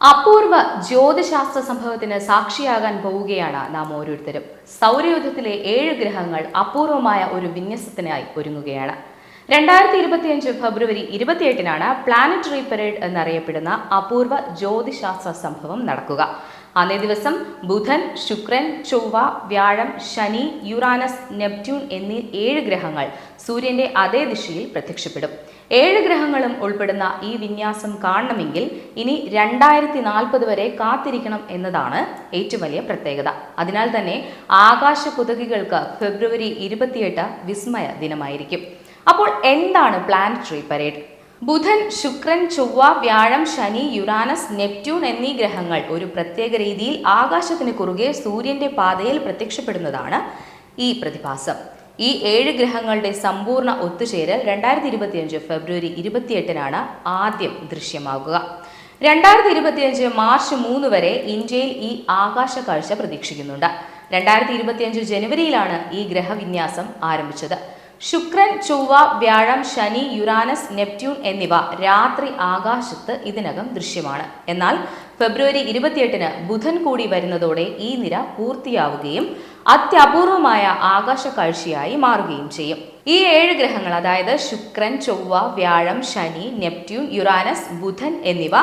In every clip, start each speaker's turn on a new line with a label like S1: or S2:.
S1: അപൂർവ ജ്യോതിശാസ്ത്ര സംഭവത്തിന് സാക്ഷിയാകാൻ പോവുകയാണ് നാം ഓരോരുത്തരും. സൗരയുദ്ധത്തിലെ ഏഴ് ഗ്രഹങ്ങൾ അപൂർവമായ ഒരു വിന്യസത്തിനായി ഒരുങ്ങുകയാണ്. രണ്ടായിരത്തി ഇരുപത്തിയഞ്ച് ഫെബ്രുവരി ഇരുപത്തിയെട്ടിനാണ് പ്ലാനറ്ററി പരേഡ് എന്നറിയപ്പെടുന്ന അപൂർവ ജ്യോതിശാസ്ത്ര സംഭവം നടക്കുക. അന്നേ ദിവസം ബുധൻ ശുക്രൻ ചൊവ്വ വ്യാഴം ശനി യുറാനസ് നെപ്റ്റ്യൂൺ എന്നീ ഏഴ് ഗ്രഹങ്ങൾ സൂര്യന്റെ അതേ ദിശയിൽ പ്രത്യക്ഷപ്പെടും. ഏഴ് ഗ്രഹങ്ങളും ഉൾപ്പെടുന്ന ഈ വിന്യാസം കാണണമെങ്കിൽ ഇനി രണ്ടായിരത്തി നാൽപ്പത് വരെ കാത്തിരിക്കണം എന്നതാണ് ഏറ്റവും വലിയ പ്രത്യേകത. അതിനാൽ തന്നെ ആകാശ കുതകികൾക്ക് ഫെബ്രുവരി ഇരുപത്തിയെട്ട് വിസ്മയ ദിനമായിരിക്കും. അപ്പോൾ എന്താണ് പ്ലാനറ്ററി പരേഡ്? ബുധൻ ശുക്രൻ ചൊവ്വ വ്യാഴം ശനി യുറാനസ് നെപ്റ്റ്യൂൺ എന്നീ ഗ്രഹങ്ങൾ ഒരു പ്രത്യേക രീതിയിൽ ആകാശത്തിന് കുറുകെ സൂര്യന്റെ പാതയിൽ പ്രത്യക്ഷപ്പെടുന്നതാണ് ഈ പ്രതിഭാസം. ഈ ഏഴ് ഗ്രഹങ്ങളുടെ സമ്പൂർണ ഒത്തുചേരൽ രണ്ടായിരത്തി ഇരുപത്തിയഞ്ച് ഫെബ്രുവരി ഇരുപത്തിയെട്ടിനാണ് ആദ്യം ദൃശ്യമാകുക. രണ്ടായിരത്തി ഇരുപത്തിയഞ്ച് മാർച്ച് മൂന്ന് വരെ ഇന്ത്യയിൽ ഈ ആകാശ കാഴ്ച പ്രതീക്ഷിക്കുന്നുണ്ട്. രണ്ടായിരത്തി ഇരുപത്തിയഞ്ച് ജനുവരിയിലാണ് ഈ ഗ്രഹവിന്യാസം ആരംഭിച്ചത്. ശുക്രൻ ചൊവ്വ വ്യാഴം ശനി യുറാനസ് നെപ്റ്റ്യൂൺ എന്നിവ രാത്രി ആകാശത്ത് ഇതിനകം ദൃശ്യമാണ്. എന്നാൽ ഫെബ്രുവരി ഇരുപത്തിയെട്ടിന് ബുധൻ കൂടി വരുന്നതോടെ ഈ നിര പൂർത്തിയാവുകയും അത്യപൂർവമായ ആകാശ കാഴ്ചയായി മാറുകയും ചെയ്യും. ഈ ഏഴ് ഗ്രഹങ്ങൾ അതായത് ശുക്രൻ ചൊവ്വ വ്യാഴം ശനി നെപ്റ്റ്യൂൺ യുറാനസ് ബുധൻ എന്നിവ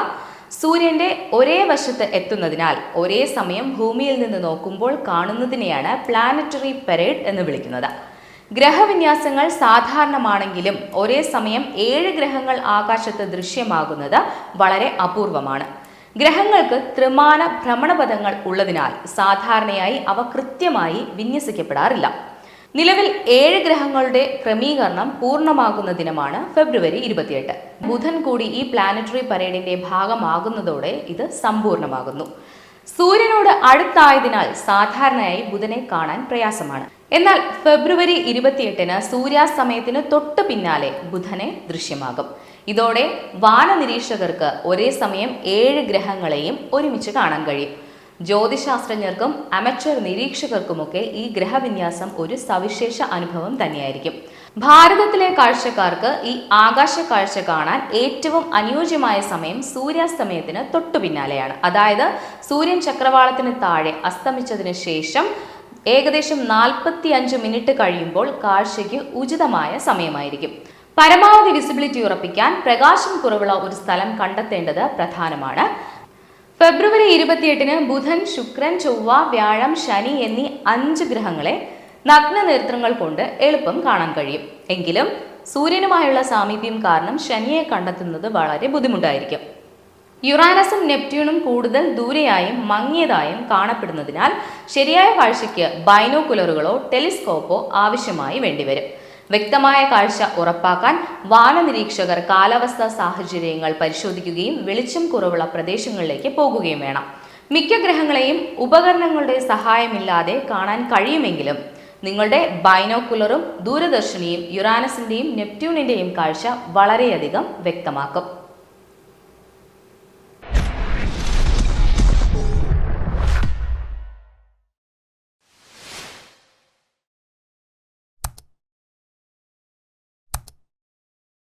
S1: സൂര്യന്റെ ഒരേ വശത്ത് എത്തുന്നതിനാൽ ഒരേ സമയം ഭൂമിയിൽ നിന്ന് നോക്കുമ്പോൾ കാണുന്നതിനെയാണ് പ്ലാനറ്ററി പരേഡ് എന്ന് വിളിക്കുന്നത്. ഗ്രഹവിന്യാസങ്ങൾ സാധാരണമാണെങ്കിലും ഒരേ സമയം ഏഴ് ഗ്രഹങ്ങൾ ആകാശത്ത് ദൃശ്യമാകുന്നത് വളരെ അപൂർവമാണ്. ഗ്രഹങ്ങൾക്ക് ത്രിമാന ഭ്രമണപഥങ്ങൾ ഉള്ളതിനാൽ സാധാരണയായി അവ കൃത്യമായി വിന്യസിക്കപ്പെടാറില്ല. നിലവിൽ ഏഴ് ഗ്രഹങ്ങളുടെ ക്രമീകരണം പൂർണമാകുന്ന ദിനമാണ് ഫെബ്രുവരി ഇരുപത്തിയെട്ട്. ബുധൻ കൂടി ഈ പ്ലാനറ്ററി പരേഡിന്റെ ഭാഗമാകുന്നതോടെ ഇത് സമ്പൂർണമാകുന്നു. സൂര്യനോട് അടുത്തായതിനാൽ സാധാരണയായി ബുധനെ കാണാൻ പ്രയാസമാണ്. എന്നാൽ ഫെബ്രുവരി ഇരുപത്തിയെട്ടിന് സൂര്യാസ്തമയത്തിന് തൊട്ട് പിന്നാലെ ബുധനെ ദൃശ്യമാകും. ഇതോടെ വാന നിരീക്ഷകർക്ക് ഒരേ സമയം ഏഴ് ഗ്രഹങ്ങളെയും ഒരുമിച്ച് കാണാൻ കഴിയും. ജ്യോതിശാസ്ത്രജ്ഞർക്കും അമച്ചർ നിരീക്ഷകർക്കുമൊക്കെ ഈ ഗ്രഹവിന്യാസം ഒരു സവിശേഷ അനുഭവം തന്നെയായിരിക്കും. ഭാരതത്തിലെ കാഴ്ചക്കാർക്ക് ഈ ആകാശ കാഴ്ച കാണാൻ ഏറ്റവും അനുയോജ്യമായ സമയം സൂര്യാസ്തമയത്തിന് തൊട്ടു പിന്നാലെയാണ്. അതായത് സൂര്യൻ ചക്രവാളത്തിന് താഴെ അസ്തമിച്ചതിന് ശേഷം ഏകദേശം നാൽപ്പത്തി അഞ്ച് മിനിറ്റ് കഴിയുമ്പോൾ കാഴ്ചയ്ക്ക് ഉചിതമായ സമയമായിരിക്കും. പരമാവധി വിസിബിലിറ്റി ഉറപ്പിക്കാൻ പ്രകാശം കുറവുള്ള ഒരു സ്ഥലം കണ്ടെത്തേണ്ടത് പ്രധാനമാണ്. ഫെബ്രുവരി ഇരുപത്തിയെട്ടിന് ബുധൻ ശുക്രൻ ചൊവ്വ വ്യാഴം ശനി എന്നീ അഞ്ച് ഗ്രഹങ്ങളെ നഗ്ന നേത്രങ്ങൾ കൊണ്ട് എളുപ്പം കാണാൻ കഴിയും. എങ്കിലും സൂര്യനുമായുള്ള സാമീപ്യം കാരണം ശനിയെ കണ്ടെത്തുന്നത് വളരെ ബുദ്ധിമുട്ടായിരിക്കും. യുറാനസും നെപ്റ്റ്യൂണും കൂടുതൽ ദൂരെയായും മങ്ങിയതായും കാണപ്പെടുന്നതിനാൽ ശരിയായ കാഴ്ചയ്ക്ക് ബൈനോക്കുലറുകളോ ടെലിസ്കോപ്പോ ആവശ്യമായി വേണ്ടിവരും. വ്യക്തമായ കാഴ്ച ഉറപ്പാക്കാൻ വാനനിരീക്ഷകർ കാലാവസ്ഥാ സാഹചര്യങ്ങൾ പരിശോധിക്കുകയും വെളിച്ചം കുറവുള്ള പ്രദേശങ്ങളിലേക്ക് പോകുകയും വേണം. മിക്ക ഗ്രഹങ്ങളെയും ഉപകരണങ്ങളുടെ സഹായമില്ലാതെ കാണാൻ കഴിയുമെങ്കിലും നിങ്ങളുടെ ബൈനോക്കുലറും ദൂരദർശിനിയും യുറാനസിന്റെയും നെപ്റ്റ്യൂണിന്റെയും കാഴ്ച വളരെയധികം വ്യക്തമാക്കും.